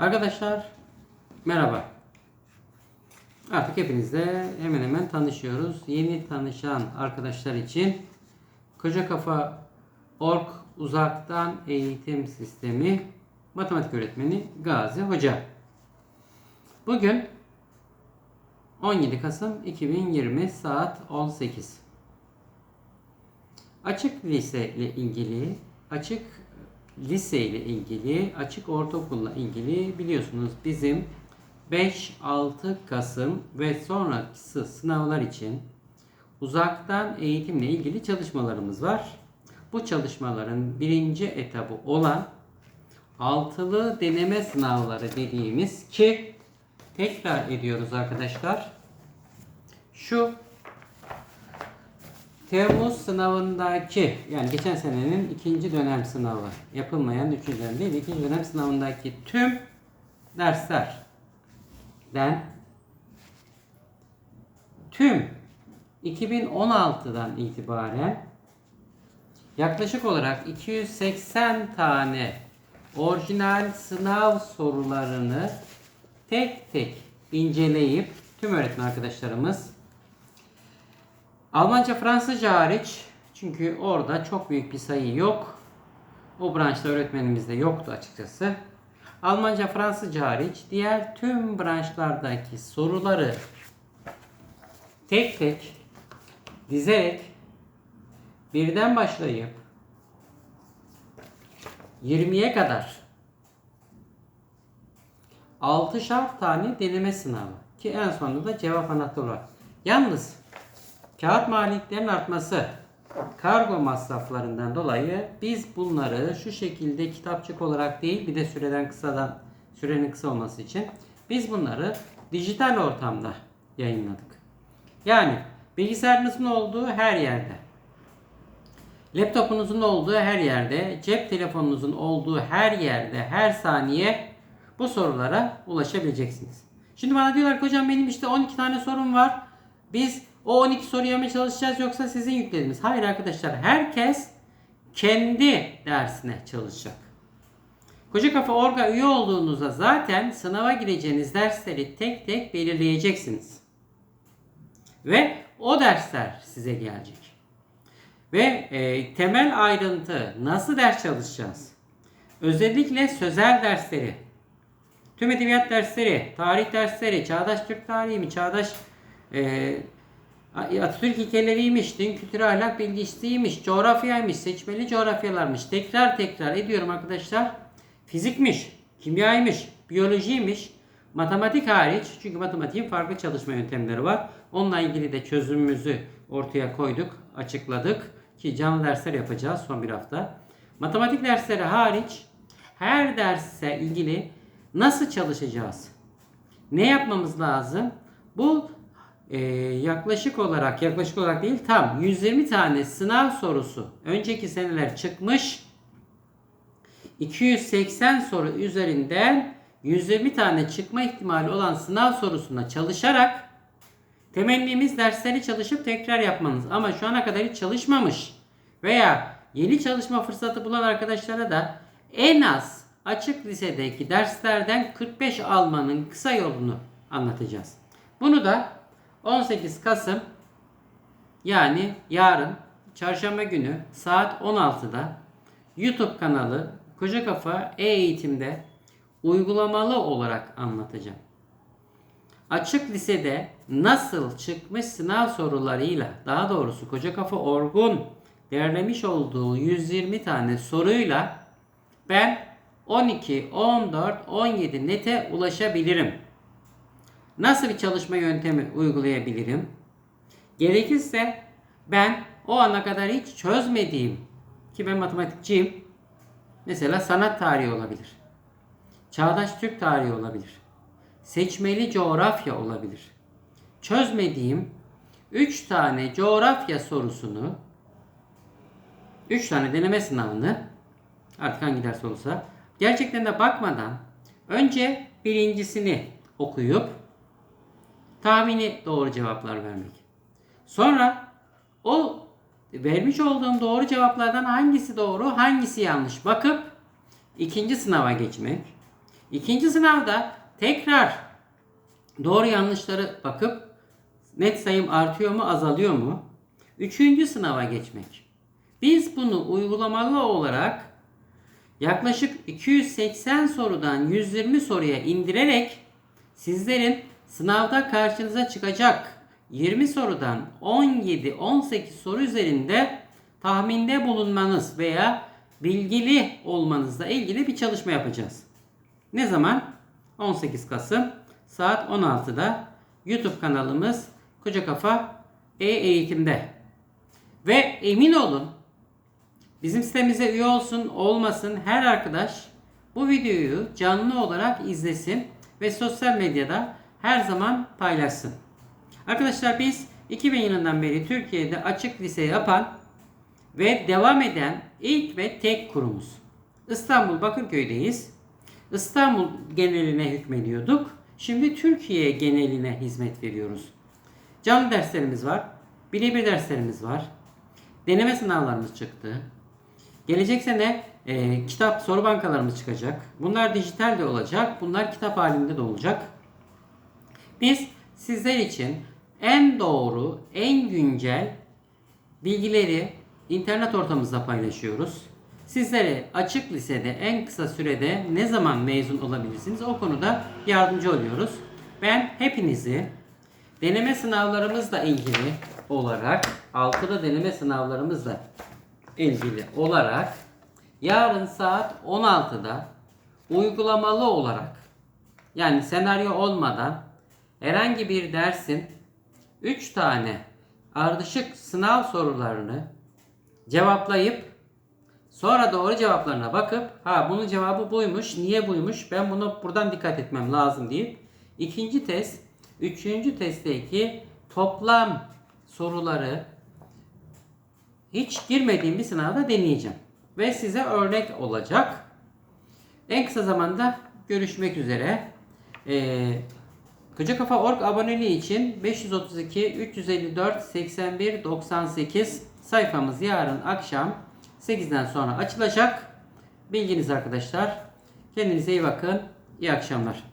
Arkadaşlar merhaba. Artık hepinizle hemen hemen tanışıyoruz. Yeni tanışan arkadaşlar için Koca Kafa Org Uzaktan Eğitim Sistemi Matematik Öğretmeni Gazi Hoca. Bugün 17 Kasım 2020 saat 18. Açık lise ile ilgili, açık lise ile ilgili, açık ortaokulla ilgili biliyorsunuz bizim 5-6 Kasım ve sonrası sınavlar için uzaktan eğitimle ilgili çalışmalarımız var. Bu çalışmaların birinci etabı olan altılı deneme sınavları dediğimiz ki tekrar ediyoruz arkadaşlar. Şu Temmuz sınavındaki yani geçen senenin ikinci dönem sınavı yapılmayan üçüncü dönem değil ikinci dönem sınavındaki tüm derslerden tüm 2016'dan itibaren yaklaşık olarak 280 tane orijinal sınav sorularını tek tek inceleyip tüm öğretmen arkadaşlarımız Almanca, Fransızca hariç çünkü orada çok büyük bir sayı yok. O branşta öğretmenimizde yoktu açıkçası. Almanca, Fransızca hariç diğer tüm branşlardaki soruları tek tek dizerek birden başlayıp 20'ye kadar 6'şar tane deneme sınavı ki en sonunda da cevap anahtarı var. Yalnız kağıt maliyetlerinin artması, kargo masraflarından dolayı biz bunları şu şekilde kitapçık olarak değil bir de süreden kısadan sürenin kısa olması için biz bunları dijital ortamda yayınladık. Yani bilgisayarınızın olduğu her yerde, laptopunuzun olduğu her yerde, cep telefonunuzun olduğu her yerde, her saniye bu sorulara ulaşabileceksiniz. Şimdi bana diyorlar ki hocam benim işte 12 tane sorum var. Biz o 12 soruya mı çalışacağız yoksa sizin yüklediğiniz? Hayır arkadaşlar herkes kendi dersine çalışacak. Koca Kafa Orga üye olduğunuzda zaten sınava gireceğiniz dersleri tek tek belirleyeceksiniz. Ve o dersler size gelecek. Ve e, temel ayrıntı nasıl ders çalışacağız? Özellikle sözel dersleri, tüm edebiyat dersleri, tarih dersleri, çağdaş Türk tarihi mi, çağdaş e, Atatürk ilkeleriymiş, din kültürü ahlak bilgisiymiş, coğrafyaymış, seçmeli coğrafyalarmış. Tekrar tekrar ediyorum arkadaşlar. Fizikmiş, kimyaymış, biyolojiymiş, matematik hariç. Çünkü matematiğin farklı çalışma yöntemleri var. Onunla ilgili de çözümümüzü ortaya koyduk, açıkladık. Ki canlı dersler yapacağız son bir hafta. Matematik dersleri hariç her derse ilgili nasıl çalışacağız? Ne yapmamız lazım? Bu e, yaklaşık olarak yaklaşık olarak değil tam 120 tane sınav sorusu önceki seneler çıkmış 280 soru üzerinden 120 tane çıkma ihtimali olan sınav sorusuna çalışarak temennimiz dersleri çalışıp tekrar yapmanız ama şu ana kadar hiç çalışmamış veya yeni çalışma fırsatı bulan arkadaşlara da en az açık lisedeki derslerden 45 almanın kısa yolunu anlatacağız. Bunu da 18 Kasım yani yarın çarşamba günü saat 16'da YouTube kanalı Koca Kafa E-Eğitim'de uygulamalı olarak anlatacağım. Açık lisede nasıl çıkmış sınav sorularıyla daha doğrusu Koca Kafa Orgun derlemiş olduğu 120 tane soruyla ben 12, 14, 17 nete ulaşabilirim. Nasıl bir çalışma yöntemi uygulayabilirim? Gerekirse ben o ana kadar hiç çözmediğim ki ben matematikçiyim. Mesela sanat tarihi olabilir. Çağdaş Türk tarihi olabilir. Seçmeli coğrafya olabilir. Çözmediğim 3 tane coğrafya sorusunu 3 tane deneme sınavını artık hangi ders olursa gerçekten de bakmadan önce birincisini okuyup tahmini doğru cevaplar vermek. Sonra o vermiş olduğum doğru cevaplardan hangisi doğru, hangisi yanlış bakıp ikinci sınava geçmek. İkinci sınavda tekrar doğru yanlışları bakıp net sayım artıyor mu azalıyor mu? Üçüncü sınava geçmek. Biz bunu uygulamalı olarak yaklaşık 280 sorudan 120 soruya indirerek sizlerin sınavda karşınıza çıkacak 20 sorudan 17-18 soru üzerinde tahminde bulunmanız veya bilgili olmanızla ilgili bir çalışma yapacağız. Ne zaman? 18 Kasım saat 16'da YouTube kanalımız Koca Kafa E-Eğitim'de. Ve emin olun bizim sitemize üye olsun olmasın her arkadaş bu videoyu canlı olarak izlesin ve sosyal medyada her zaman paylaşsın. Arkadaşlar biz 2000 yılından beri Türkiye'de açık lise yapan ve devam eden ilk ve tek kurumuz. İstanbul Bakırköy'deyiz. İstanbul geneline hükmediyorduk. Şimdi Türkiye geneline hizmet veriyoruz. Canlı derslerimiz var. Birebir derslerimiz var. Deneme sınavlarımız çıktı. Gelecek sene e, kitap soru bankalarımız çıkacak. Bunlar dijital de olacak. Bunlar kitap halinde de olacak. Biz sizler için en doğru, en güncel bilgileri internet ortamımızda paylaşıyoruz. Sizlere açık lisede en kısa sürede ne zaman mezun olabilirsiniz o konuda yardımcı oluyoruz. Ben hepinizi deneme sınavlarımızla ilgili olarak, altıda deneme sınavlarımızla ilgili olarak yarın saat 16'da uygulamalı olarak yani senaryo olmadan herhangi bir dersin 3 tane ardışık sınav sorularını cevaplayıp sonra doğru cevaplarına bakıp ha bunun cevabı buymuş, niye buymuş, ben bunu buradan dikkat etmem lazım deyip ikinci test, üçüncü testteki toplam soruları hiç girmediğim bir sınavda deneyeceğim. Ve size örnek olacak. En kısa zamanda görüşmek üzere. Ee, Koca Kafa Org aboneliği için 532 354 81 98 sayfamız yarın akşam 8'den sonra açılacak. Bilginiz arkadaşlar. Kendinize iyi bakın. İyi akşamlar.